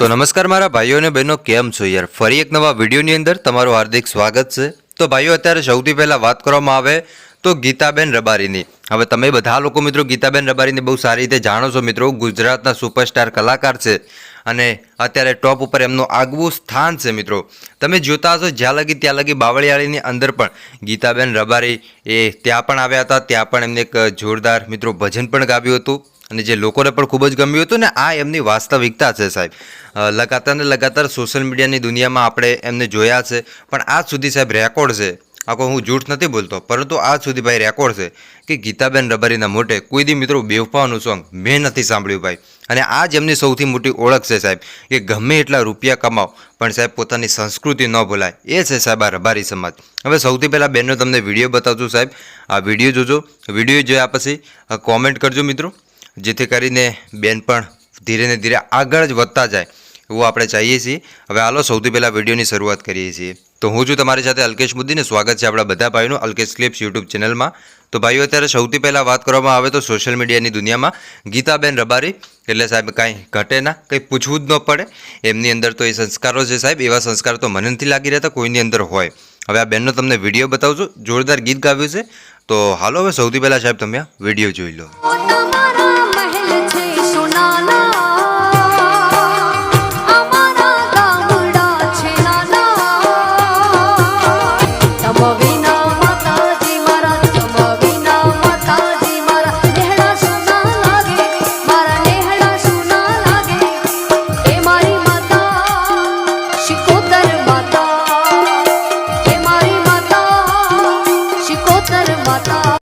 તો નમસ્કાર મારા ભાઈઓ અને બહેનો, કેમ છો યાર? ફરી એક નવા વિડીયોની અંદર તમારું હાર્દિક સ્વાગત છે. તો ભાઈઓ, અત્યારે સૌથી પહેલાં વાત કરવામાં આવે તો ગીતાબેન રબારીની. હવે તમે બધા લોકો મિત્રો ગીતાબેન રબારીને બહુ સારી રીતે જાણો છો મિત્રો. ગુજરાતના સુપરસ્ટાર કલાકાર છે અને અત્યારે ટોપ ઉપર એમનું આગવું સ્થાન છે મિત્રો. તમે જોતા હશો જ્યાં લગી ત્યાં લગી બાવળિયાળીની અંદર પણ ગીતાબેન રબારી એ ત્યાં પણ આવ્યા હતા. ત્યાં પણ એમને એક જોરદાર મિત્રો ભજન પણ ગાવ્યું હતું. અને જે લોકોને પણ ખૂબ જ ગમ્યું હતું ને, આ એમની વાસ્તવિકતા છે સાહેબ. લગાતાર ને લગાતાર સોશિયલ મીડિયાની દુનિયામાં આપણે એમને જોયા છે, પણ આજ સુધી સાહેબ રેકોર્ડ છે. આખો હું જૂઠ નથી બોલતો, પરંતુ આજ સુધી ભાઈ રેકોર્ડ છે કે ગીતાબેન રબારીના મોઢે કોઈ દી મિત્રો બેવફાનું સોંગ મેં નથી સાંભળ્યું ભાઈ. અને આ જ એમની સૌથી મોટી ઓળખ છે સાહેબ, કે ગમે એટલા રૂપિયા કમાઓ, પણ સાહેબ પોતાની સંસ્કૃતિ ન ભૂલાય. એ છે સાહેબ આ રબારી સમાજ. હવે સૌથી પહેલાં બેનનો તમને વીડિયો બતાવજો સાહેબ. આ વીડિયો જોજો. વીડિયો જોયા પછી કોમેન્ટ કરજો મિત્રો. જેથી કરીને બેન પણ ધીરે ને ધીરે આગળ જ વધતા જાય એવું આપણે ચાહીએ છીએ. હવે હાલો, સૌથી પહેલાં વિડીયોની શરૂઆત કરીએ છીએ. તો હું છું તમારી સાથે અલ્કેશ મુદ્દીને સ્વાગત છે આપણા બધા ભાઈનું અલ્કેશ ક્લિપ્સ યુટ્યુબ ચેનલમાં. તો ભાઈઓ, અત્યારે સૌથી પહેલાં વાત કરવામાં આવે તો સોશિયલ મીડિયાની દુનિયામાં ગીતાબેન રબારી, એટલે સાહેબ કાંઈ ઘટે ના, કંઈ પૂછવું જ ન પડે. એમની અંદર તો એ સંસ્કારો છે સાહેબ, એવા સંસ્કાર તો મને નથી લાગી રહેતા કોઈની અંદર હોય. હવે આ બેનનો તમને વીડિયો બતાવજો, જોરદાર ગીત ગાવ્યું છે. તો હાલો, હવે સૌથી પહેલાં સાહેબ તમે આ વીડિયો જોઈ લો.